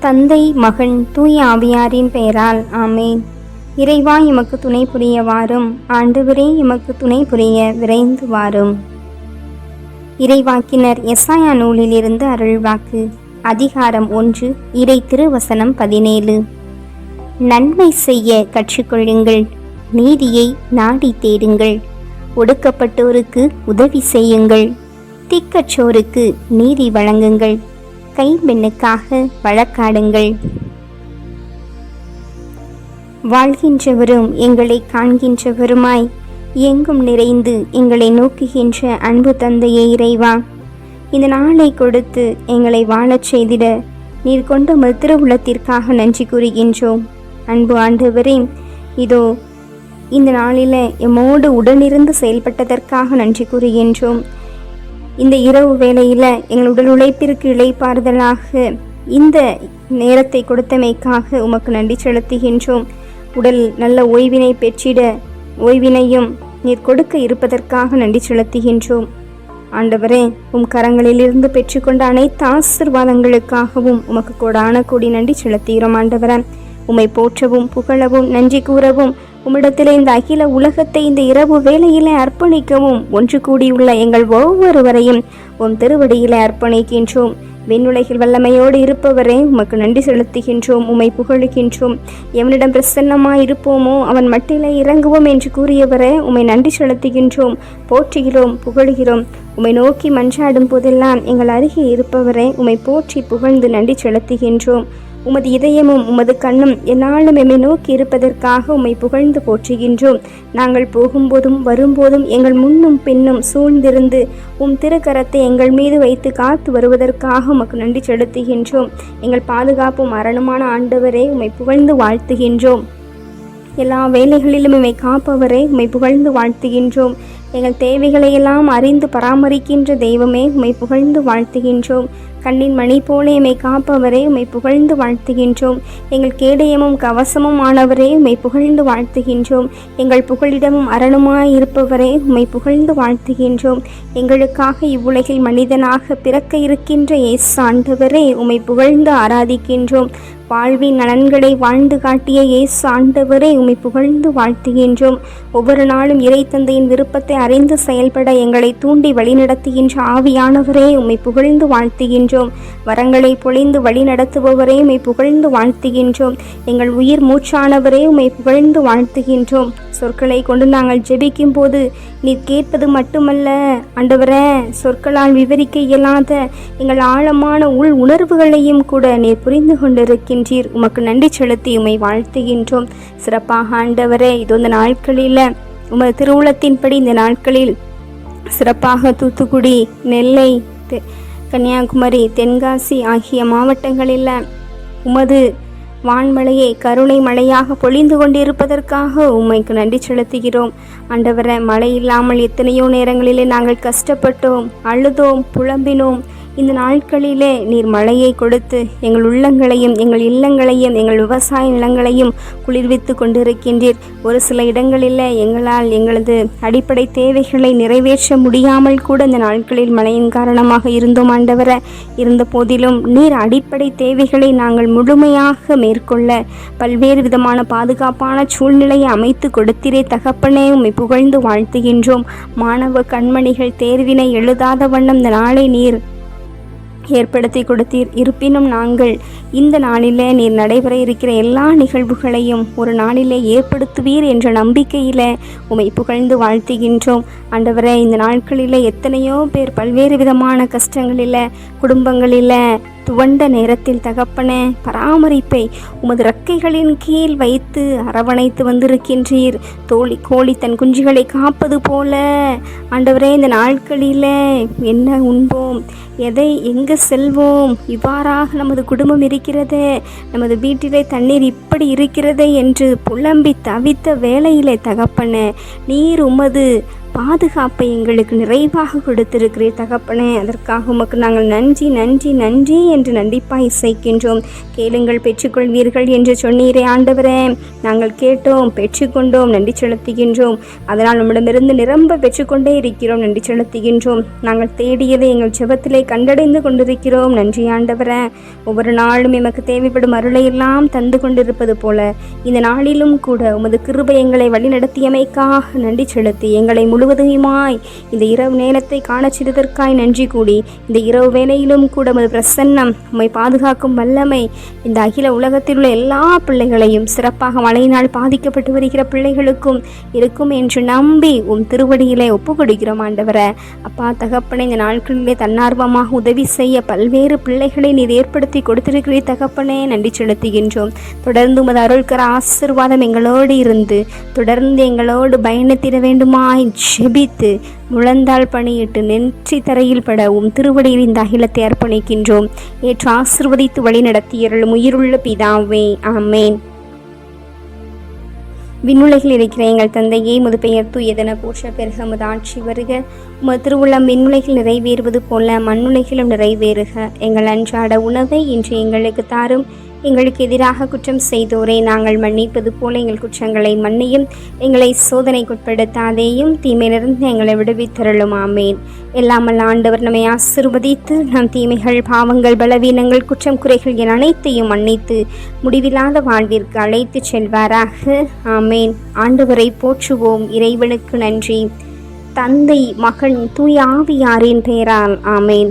தந்தை மகன் தூய ஆவியாரின் பெயரால் ஆமேன். இறைவா எமக்கு துணை புரிய வாரும் ஆண்டவரே எமக்கு துணை புரிய விரைந்து வாரும் இறைவாக்கினர் எஸ்ஆயா நூலிலிருந்து அருள்வாக்கு. அதிகாரம் ஒன்று இறை திருவசனம் பதினேழு. நன்மை செய்ய கற்றுக்கொள்ளுங்கள். நீதியை நாடி தேடுங்கள். ஒடுக்கப்பட்டோருக்கு உதவி செய்யுங்கள். திக்கச்சோருக்கு நீதி வழங்குங்கள். கைம்பெண்ணுக்காக வழக்காடுங்கள். வாழ்கின்றவரும் எங்களை காண்கின்றவருமாய் எங்கும் நிறைந்து எங்களை நோக்குகின்ற அன்பு தந்தையே இறைவா இந்த நாளை கொடுத்து எங்களை வாழச் செய்திட நீர் கொண்ட மதுர உள்ளத்திற்காக நன்றி கூறுகின்றோம். அன்பு ஆண்டவரே இதோ இந்த நாளில் எம்மோடு உடனிருந்து செயல்பட்டதற்காக நன்றி கூறுகின்றோம். இந்த இரவு வேளையில் எங்கள் உடல் உழைப்பிற்கு இழைப்பாறுதலாக இந்த நேரத்தை கொடுத்தமைக்காக உமக்கு நன்றி செலுத்துகின்றோம். உடல் நல்ல ஓய்வினை பெற்றிட ஓய்வினையும் நீர் கொடுக்க இருப்பதற்காக நன்றி செலுத்துகின்றோம். ஆண்டவரே உம் கரங்களிலிருந்து பெற்றுக்கொண்ட அனைத்து ஆசிர்வாதங்களுக்காகவும் உமக்கு கொடான கூடி நன்றி செலுத்துகிறோம் ஆண்டவரே. உம்மை போற்றவும் புகழவும் நன்றி கூறவும் உம்மிடத்திலே இந்த அகில உலகத்தை இந்த இரவு வேளையிலே அர்ப்பணிக்கவும். ஒன்று கூடியுள்ள எங்கள் ஒவ்வொருவரையும் உம் திருவடியிலே அர்ப்பணிக்கின்றோம். விண்ணுலகில் வல்லமையோடு இருப்பவரே உமக்கு நன்றி செலுத்துகின்றோம் உம்மை புகழுகின்றோம். எவனிடம் பிரசன்னமாய் இருப்போமோ அவன் மட்டிலே இறங்குவோம் என்று கூறியவரே உம்மை நன்றி செலுத்துகின்றோம். போற்றுகிறோம் புகழுகிறோம். உம்மை நோக்கி மன்றாடும் போதெல்லாம் எங்கள் அருகே இருப்பவரே உம்மை போற்றி புகழ்ந்து நன்றி செலுத்துகின்றோம். உமது இதயமும் உமது கண்ணும் என்னாலும் எம்மை நோக்கி இருப்பதற்காக உம்மை புகழ்ந்து போற்றுகின்றோம். நாங்கள் போகும்போதும் வரும்போதும் எங்கள் முன்னும் பின்னும் சூழ்ந்திருந்து உம் திருக்கரத்தை எங்கள் மீது வைத்து காத்து வருவதற்காக உமக்கு நன்றி செலுத்துகின்றோம். எங்கள் பாதுகாப்பும் மரணமான ஆண்டவரே உம்மை புகழ்ந்து வாழ்த்துகின்றோம். எல்லா வேலைகளிலும் உம்மை காப்பவரே உம்மை புகழ்ந்து வாழ்த்துகின்றோம். எங்கள் தேவைகளை எல்லாம் அறிந்து பராமரிக்கின்ற தெய்வமே உம்மை புகழ்ந்து வாழ்த்துகின்றோம். கண்ணின் மணி போல எம்மை காப்பவரே உம்மை புகழ்ந்து வாழ்த்துகின்றோம். எங்கள் கேடயமும் கவசமும் ஆனவரே உம்மை புகழ்ந்து வாழ்த்துகின்றோம். எங்கள் புகழிடமும் அரணுமாய் இருப்பவரே உம்மை புகழ்ந்து வாழ்த்துகின்றோம். எங்களுக்காக இவ்வுலகில் மனிதனாக பிறக்க இருக்கின்ற ஏசாண்டவரே ஆண்டவரே உம்மை புகழ்ந்து ஆராதிக்கின்றோம். வாழ்வின் நலன்களை வாழ்ந்து காட்டிய இயேசு ஆண்டவரே உம்மை புகழ்ந்து வாழ்த்துகின்றோம். ஒவ்வொரு நாளும் இறை தந்தையின் விருப்பத்தை அறிந்து செயல்பட எங்களை தூண்டி வழிநடத்துகின்ற ஆவியானவரே உம்மை புகழ்ந்து வாழ்த்துகின்றோம். வரங்களை பொழிந்து வழிநடத்துபவரே உம்மை புகழ்ந்து வாழ்த்துகின்றோம். எங்கள் உயிர் மூச்சானவரே உம்மை புகழ்ந்து வாழ்த்துகின்றோம். சொற்களை கொண்டு நாங்கள் ஜெபிக்கும் போது நீர் கேட்பது மட்டுமல்ல. ஆண்டவரே சொற்களால் விவரிக்க இயலாத எங்கள் ஆழமான உள் உணர்வுகளையும் கூட நீர் புரிந்து கொண்டிருக்கின்றீர் உமக்கு நன்றி செலுத்தி உம்மை வாழ்த்துகின்றோம். சிறப்பாக ஆண்டவரே இது இந்த நாட்களில் உமது திருவுளத்தின்படி இந்த நாட்களில் சிறப்பாக தூத்துக்குடி நெல்லை கன்னியாகுமரி தென்காசி ஆகிய மாவட்டங்களில் உமது வான்மலையை கருணை மழையாக பொழிந்து கொண்டிருப்பதற்காக உம்மைக்கு நன்றி செலுத்துகிறோம். ஆண்டவரை மழை இல்லாமல் எத்தனையோ நேரங்களிலே நாங்கள் கஷ்டப்பட்டோம் அழுதோம் புலம்பினோம். இந்த நாட்களிலே நீர் மழையை கொடுத்து எங்கள் உள்ளங்களையும் எங்கள் இல்லங்களையும் எங்கள் விவசாய நிலங்களையும் குளிர்வித்து கொண்டிருக்கின்றீர். ஒரு சில இடங்களில் எங்களால் எங்களது அடிப்படை தேவைகளை நிறைவேற்ற முடியாமல் கூட இந்த நாட்களில் மழையின் காரணமாக இருந்தோம் ஆண்டவர. இருந்த போதிலும் நீர் அடிப்படை தேவைகளை நாங்கள் முழுமையாக மேற்கொள்ள பல்வேறு விதமான பாதுகாப்பான சூழ்நிலையை அமைத்து கொடுத்திரே தகப்பனே உம்மை புகழ்ந்து வாழ்த்துகின்றோம். மாணவ கண்மணிகள் தேர்வினை எழுதாத வண்ணம் இந்த நாளை நீர் ஏற்படுத்தி கொடுத்தீர். இருப்பினும் நாங்கள் இந்த நாளிலே நீர் நடைபெற இருக்கிற எல்லா நிகழ்வுகளையும் ஒரு நாளிலே ஏற்படுத்துவீர் என்ற நம்பிக்கையில் உமை புகழ்ந்து வாழ்த்துகின்றோம். ஆண்டவரே இந்த நாட்களில் எத்தனையோ பேர் பல்வேறு விதமான கஷ்டங்களில் குடும்பங்களில் துவண்ட நேரத்தில் தகப்பனே பராமரிப்பை உமது ரக்கைகளின் கீழ் வைத்து அரவணைத்து வந்திருக்கின்றீர். தோழி கோழி தன் குஞ்சுகளை காப்பது போல. ஆண்டவரே இந்த நாட்களில் என்ன உண்போம்? எதை எங்கே செல்வோம்? இவ்வாறாக நமது குடும்பம் இருக்கிறது. நமது வீட்டிலே தண்ணீர் இப்படி இருக்கிறதே என்று புலம்பி தவித்த வேலையிலே தகப்பன நீர் உமது பாதுகாப்பை எங்களுக்கு நிறைவாக கொடுத்திருக்கிறீர் தகப்பனே. அதற்காக உமக்கு நாங்கள் நன்றி நன்றி நன்றி என்று நன்றிப்பாய் இசைக்கின்றோம். கேளுங்கள் பெற்றுக்கொள்வீர்கள் என்று சொன்னீரே ஆண்டவரே. நாங்கள் கேட்டோம் பெற்றுக்கொண்டோம் நன்றி செலுத்துகின்றோம். அதனால் நம்மிடமிருந்து நிரம்ப பெற்றுக்கொண்டே இருக்கிறோம் நன்றி செலுத்துகின்றோம். நாங்கள் தேடியதை எங்கள் ஜெபத்திலே கண்டடைந்து கொண்டிருக்கிறோம் நன்றி ஆண்டவரே. ஒவ்வொரு நாளும் எமக்கு தேவைப்படும் அருளை எல்லாம் தந்து கொண்டிருப்பது போல இந்த நாளிலும் கூட உமது கிருபை எங்களை வழிநடத்தியமைக்காக நன்றி செலுத்தி எங்களை முழு முழுவதுமாய் இந்த இரவு நேரத்தை காணச் செய்ததற்காய் நன்றி கூடி இந்த இரவு வேளையிலும் கூட உமது பிரசன்னம் உம்மை பாதுகாக்கும் வல்லமை இந்த அகில உலகத்தில் உள்ள எல்லா பிள்ளைகளையும் சிறப்பாக மழையினால் பாதிக்கப்பட்டு வருகிற பிள்ளைகளுக்கும் இருக்கும் என்று நம்பி உம் திருவடியிலே ஒப்பு கொடுக்கிறோம் ஆண்டவரை. அப்பா தகப்பனை இந்த நாட்களிலே தன்னார்வமாக உதவி செய்ய பல்வேறு பிள்ளைகளை நீர் ஏற்படுத்தி கொடுத்திருக்கிறீர் தகப்பனே. நன்றி செலுத்துகின்றோம். தொடர்ந்து உமது அருள்கர ஆசிர்வாதம் எங்களோடு இருந்து தொடர்ந்து எங்களோடு பயணித்திட வேண்டுமாய் ஷெபித்து முழந்தாள் பணியிட்டு நெற்றி தரையில் பட உம் திருவடியில் இந்த அகிலத்தை அர்ப்பணிக்கின்றோம். ஏற்று ஆசிர்வதித்து வழி நடத்தியருளும் உயிருள்ள பிதாவே ஆமேன். விண்ணுலகில் இருக்கிற எங்கள் தந்தையே முது பெயர் தூயதென போற்ற பெருக முது ஆட்சி வருக. உமது திருவுள்ளம் விண்ணுலகில் நிறைவேறுவது போல மண்ணுலகிலும் நிறைவேறுக. எங்கள் அன்றாட உணவை இன்று எங்களுக்கு தாரும். எங்களுக்கு எதிராக குற்றம் செய்தோரை நாங்கள் மன்னிப்பது போல எங்கள் குற்றங்களை மன்னியும். எங்களை சோதனைக்குட்படுத்தாதேயும் தீமையிலிருந்து எங்களை விடுவித்தருளும். ஆமேன். எல்லாமல் ஆண்டவர் நம்மை ஆசிர்வதித்து நம் தீமைகள் பாவங்கள் பலவீனங்கள் குற்றம் குறைகள் என அனைத்தையும் மன்னித்து முடிவில்லாத வாழ்விற்கு அழைத்துச் செல்வாராக. ஆமேன். ஆண்டவரை போற்றுவோம். இறைவனுக்கு நன்றி. தந்தை மகன் தூயாவியாரின் பெயரால். ஆமேன்.